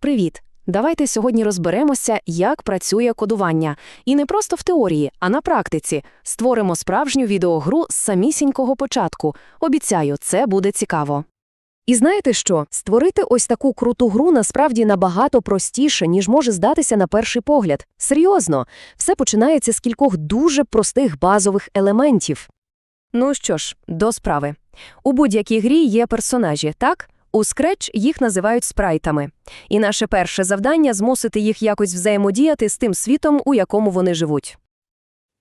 Привіт! Давайте сьогодні розберемося, як працює кодування. І не просто в теорії, а на практиці. Створимо справжню відеогру з самісінького початку. Обіцяю, це буде цікаво. І знаєте що? Створити ось таку круту гру насправді набагато простіше, ніж може здатися на перший погляд. Серйозно, все починається з кількох дуже простих базових елементів. Ну що ж, до справи. У будь-якій грі є персонажі, так? У Scratch їх називають спрайтами. І наше перше завдання – змусити їх якось взаємодіяти з тим світом, у якому вони живуть.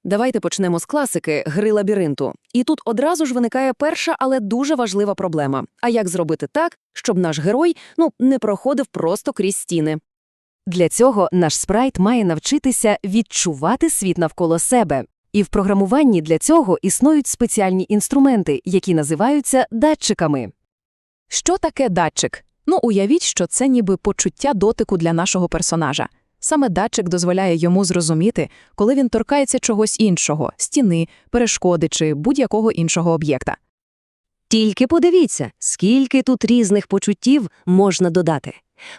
Давайте почнемо з класики гри лабіринту. І тут одразу ж виникає перша, але дуже важлива проблема. А як зробити так, щоб наш герой ну, не проходив просто крізь стіни? Для цього наш спрайт має навчитися відчувати світ навколо себе. І в програмуванні для цього існують спеціальні інструменти, які називаються датчиками. Що таке датчик? Ну, уявіть, що це ніби почуття дотику для нашого персонажа. Саме датчик дозволяє йому зрозуміти, коли він торкається чогось іншого – стіни, перешкоди чи будь-якого іншого об'єкта. Тільки подивіться, скільки тут різних почуттів можна додати.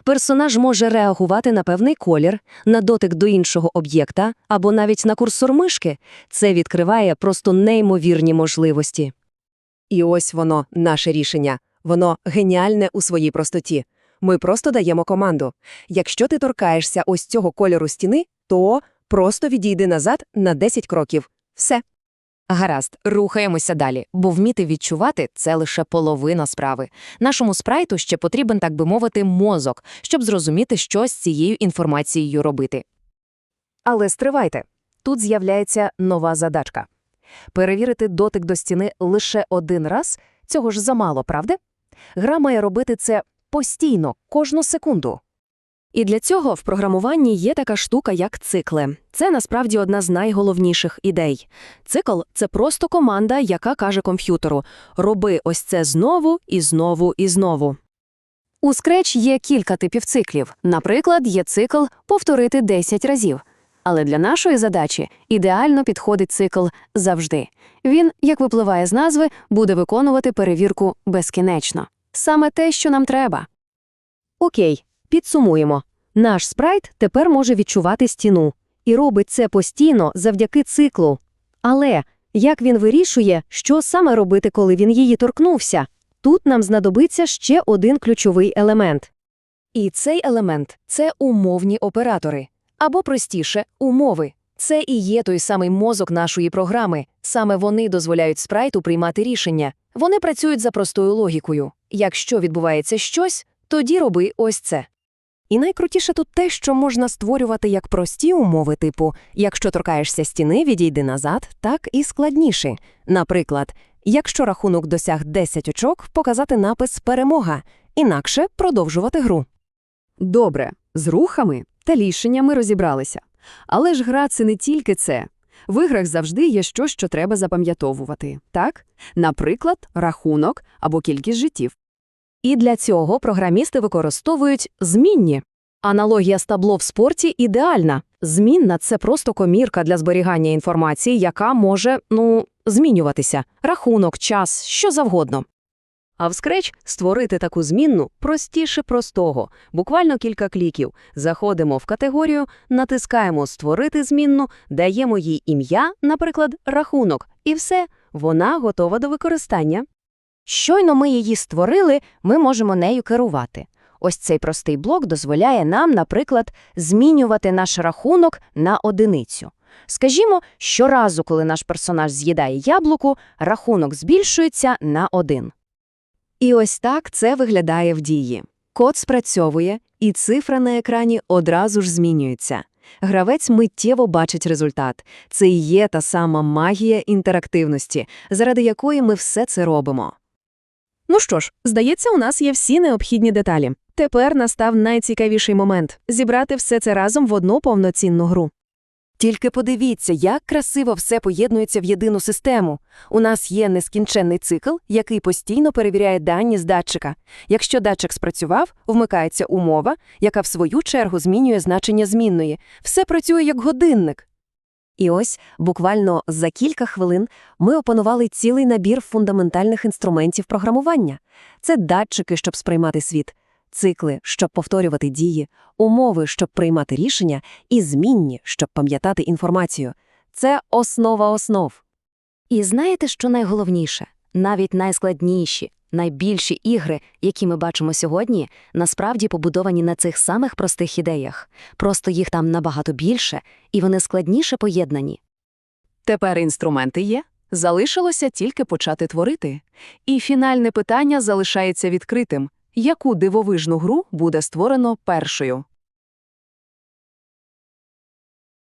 Персонаж може реагувати на певний колір, на дотик до іншого об'єкта або навіть на курсор мишки. Це відкриває просто неймовірні можливості. І ось воно, наше рішення. Воно геніальне у своїй простоті. Ми просто даємо команду. Якщо ти торкаєшся ось цього кольору стіни, то просто відійди назад на 10 кроків. Все. Гаразд, рухаємося далі, бо вміти відчувати – це лише половина справи. Нашому спрайту ще потрібен, так би мовити, мозок, щоб зрозуміти, що з цією інформацією робити. Але стривайте. Тут з'являється нова задачка. Перевірити дотик до стіни лише один раз – цього ж замало, правда? Гра має робити це постійно, кожну секунду. І для цього в програмуванні є така штука, як цикли. Це насправді одна з найголовніших ідей. Цикл – це просто команда, яка каже комп'ютеру «роби ось це знову і знову і знову». У Scratch є кілька типів циклів. Наприклад, є цикл «повторити 10 разів». Але для нашої задачі ідеально підходить цикл «завжди». Він, як випливає з назви, буде виконувати перевірку безкінечно. Саме те, що нам треба. Окей, підсумуємо. Наш спрайт тепер може відчувати стіну. І робить це постійно завдяки циклу. Але як він вирішує, що саме робити, коли він її торкнувся? Тут нам знадобиться ще один ключовий елемент. І цей елемент – це умовні оператори. Або простіше, умови. Це і є той самий мозок нашої програми. Саме вони дозволяють спрайту приймати рішення. Вони працюють за простою логікою. Якщо відбувається щось, тоді роби ось це. І найкрутіше тут те, що можна створювати як прості умови типу «якщо торкаєшся стіни, відійди назад», так і складніші. Наприклад, якщо рахунок досяг 10 очок, показати напис «перемога», інакше продовжувати гру. Добре, з рухами та рішеннями розібралися. Але ж гра – це не тільки це. В іграх завжди є щось, що треба запам'ятовувати, так? Наприклад, рахунок або кількість життів. І для цього програмісти використовують змінні. Аналогія з табло в спорті ідеальна. Змінна – це просто комірка для зберігання інформації, яка може, ну, змінюватися. Рахунок, час, що завгодно. А в Scratch створити таку змінну простіше простого. Буквально кілька кліків. Заходимо в категорію, натискаємо «Створити змінну», даємо їй ім'я, наприклад, рахунок. І все, вона готова до використання. Щойно ми її створили, ми можемо нею керувати. Ось цей простий блок дозволяє нам, наприклад, змінювати наш рахунок на одиницю. Скажімо, щоразу, коли наш персонаж з'їдає яблуку, рахунок збільшується на один. І ось так це виглядає в дії. Код спрацьовує, і цифра на екрані одразу ж змінюється. Гравець миттєво бачить результат. Це і є та сама магія інтерактивності, заради якої ми все це робимо. Ну що ж, здається, у нас є всі необхідні деталі. Тепер настав найцікавіший момент – зібрати все це разом в одну повноцінну гру. Тільки подивіться, як красиво все поєднується в єдину систему. У нас є нескінченний цикл, який постійно перевіряє дані з датчика. Якщо датчик спрацював, вмикається умова, яка в свою чергу змінює значення змінної. Все працює як годинник. І ось, буквально за кілька хвилин, ми опанували цілий набір фундаментальних інструментів програмування. Це датчики, щоб сприймати світ, цикли, щоб повторювати дії, умови, щоб приймати рішення, і змінні, щоб пам'ятати інформацію. Це основа основ. І знаєте, що найголовніше? Навіть найскладніші, найбільші ігри, які ми бачимо сьогодні, насправді побудовані на цих самих простих ідеях. Просто їх там набагато більше, і вони складніше поєднані. Тепер інструменти є, залишилося тільки почати творити. І фінальне питання залишається відкритим. Яку дивовижну гру буде створено першою?